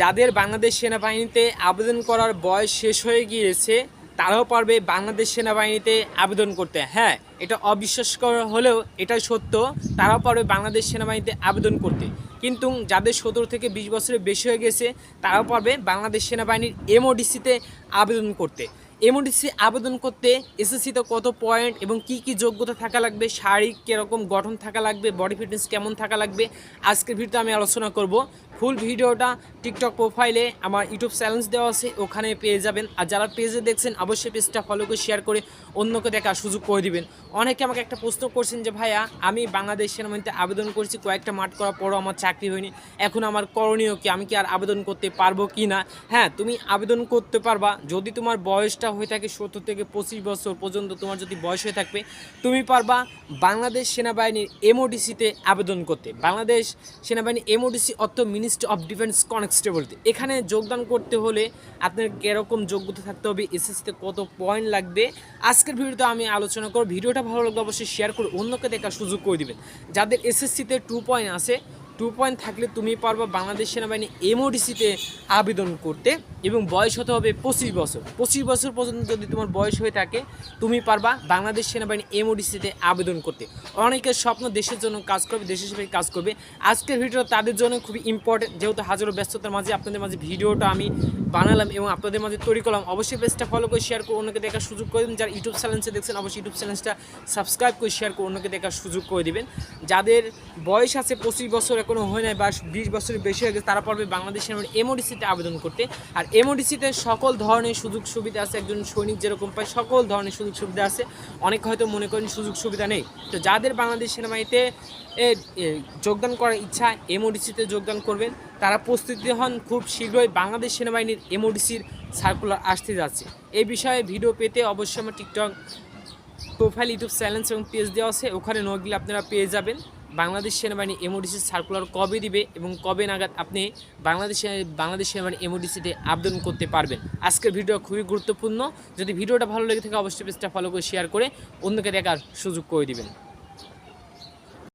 যাদের বাংলাদেশ সেনাবাহিনীতে আবেদন করার বয়স শেষ হয়ে গিয়েছে, তারাও পারবে বাংলাদেশ সেনাবাহিনীতে আবেদন করতে। হ্যাঁ এটা অবিশ্বাসকর হলেও এটা সত্য, তারাও পারবে বাংলাদেশ সেনাবাহিনীতে আবেদন করতে। কিন্তু যাদের সতেরো থেকে বিশ বছরের বেশি হয়ে গেছে, তারাও পারবে বাংলাদেশ সেনাবাহিনীর এমওডিসিতে আবেদন করতে। এমওডিসি আবেদন করতে এসএসসিতে কত পয়েন্ট এবং কি কি যোগ্যতা থাকা লাগবে, শারীরিক কীরকম গঠন থাকা লাগবে, বডি ফিটনেস কেমন থাকা লাগবে, আজকের ভিডিওতে আমি আলোচনা করব। ফুল ভিডিওটা টিকটক প্রোফাইলে আমার ইউটিউব চ্যালেঞ্জ দেওয়া আছে, ওখানে পেয়ে যাবেন। আর যারা পেজে দেখছেন, অবশ্যই পেজটা ফলো করে শেয়ার করে অন্যকে দেখার সুযোগ করে দিবেন। অনেকে আমাকে একটা প্রশ্ন করছেন যে, ভাইয়া, আমি বাংলাদেশ সেনাবাহিনীতে আবেদন করেছি, কয়েকটা মাঠ করার পরও আমার চাকরি হয়নি। এখন আমার করণীয় কি? আমি কি আর আবেদন করতে পারব কি না? হ্যাঁ তুমি আবেদন করতে পারবা। যদি তোমার বয়সটা হয়ে থাকে সত্তর থেকে পঁচিশ বছর পর্যন্ত তোমার যদি বয়স হয়ে থাকবে, তুমি পারবা বাংলাদেশ সেনাবাহিনীর এমওডিসিতে আবেদন করতে। বাংলাদেশ সেনাবাহিনী এমওডিসি অর্থ মিনিস্ট্রি অফ ডিফেন্স কনস্টেবলতে এখানে যোগদান করতে হলে আপনার কীরকম যোগ্যতা থাকতে হবে এসএসসিতে কত পয়েন্ট লাগবে, আজকের ভিডিওতে আমি আলোচনা করব। ভিডিওটা ভালো লাগলে অবশ্যই শেয়ার করে অন্যকে দেখার সুযোগ করে দিবেন। যাদের এসএসসিতে টু পয়েন্ট আছে টু পয়েন্ট থাকলে তুমি পারবা বাংলাদেশ সেনাবাহিনী এমওডিসিতে আবেদন করতে এবং বয়স হতে হবে পঁচিশ বছর। পঁচিশ বছর পর্যন্ত যদি তোমার বয়স হয়ে থাকে, তুমি পারবা বাংলাদেশ সেনাবাহিনী এমওডিসিতে আবেদন করতে। অনেকের স্বপ্ন দেশের জন্য কাজ করবে, দেশের সেবায় কাজ করবে। আজকের ভিডিও তাদের জন্য খুবই ইম্পর্টেন্ট যেহেতু হাজারো ব্যস্ততার মাঝে আপনাদের মাঝে ভিডিওটা আমি বানালাম এবং আপনাদের মাঝে তৈরি করলাম, অবশ্যই পেজটা ফলো করে শেয়ার করে অন্যকে দেখার সুযোগ করে দিন যারা ইউটিউব চ্যানেলসে দেখছেন, অবশ্যই ইউটিউব চ্যানেলটা সাবস্ক্রাইব করে শেয়ার করে অন্যকে দেখার সুযোগ করে দিবেন। যাদের বয়স আছে পঁচিশ বছর এখনও হয় নাই বা বিশ বছরের বেশি হয়ে গেছে, তারা পারবে বাংলাদেশ সেনাবাহিনী এমওডিসিতে আবেদন করতে। আর এমওডিসিতে সকল ধরনের সুযোগ সুবিধা আছে, একজন সৈনিক যেরকম পায়, সকল ধরনের সুযোগ সুবিধা আছে। অনেকে হয়তো মনে করেন সুযোগ সুবিধা নেই। তো যাদের বাংলাদেশ সেনাবাহিনীতে যোগদান করার ইচ্ছা এমওডিসিতে যোগদান করবেন। তারা প্রস্তুতি হন খুব শীঘ্রই বাংলাদেশ সেনাবাহিনীর এমওডিসির সার্কুলার আসতে যাচ্ছে। এই বিষয়ে ভিডিও পেতে অবশ্যই আমার টিকটক প্রোফাইল ইউটিউব চ্যানেল এবং পেজ দেওয়া আছে। ওখানে নক দিলে আপনারা পেয়ে যাবেন। বাংলাদেশ সেনাবাহিনী এমওডিসি সার্কুলার কবে দিবে এবং কবে নাগাদ আপনি বাংলাদেশ বাংলাদেশ সেনাবাহিনী এমওডিসিতে আবেদন করতে পারবেন? আজকের ভিডিও খুবই গুরুত্বপূর্ণ। যদি ভিডিওটা ভালো লেগে থাকে, অবশ্যই পেজটা ফলো করে শেয়ার করে অন্যকে দেখার সুযোগ করে দিবেন।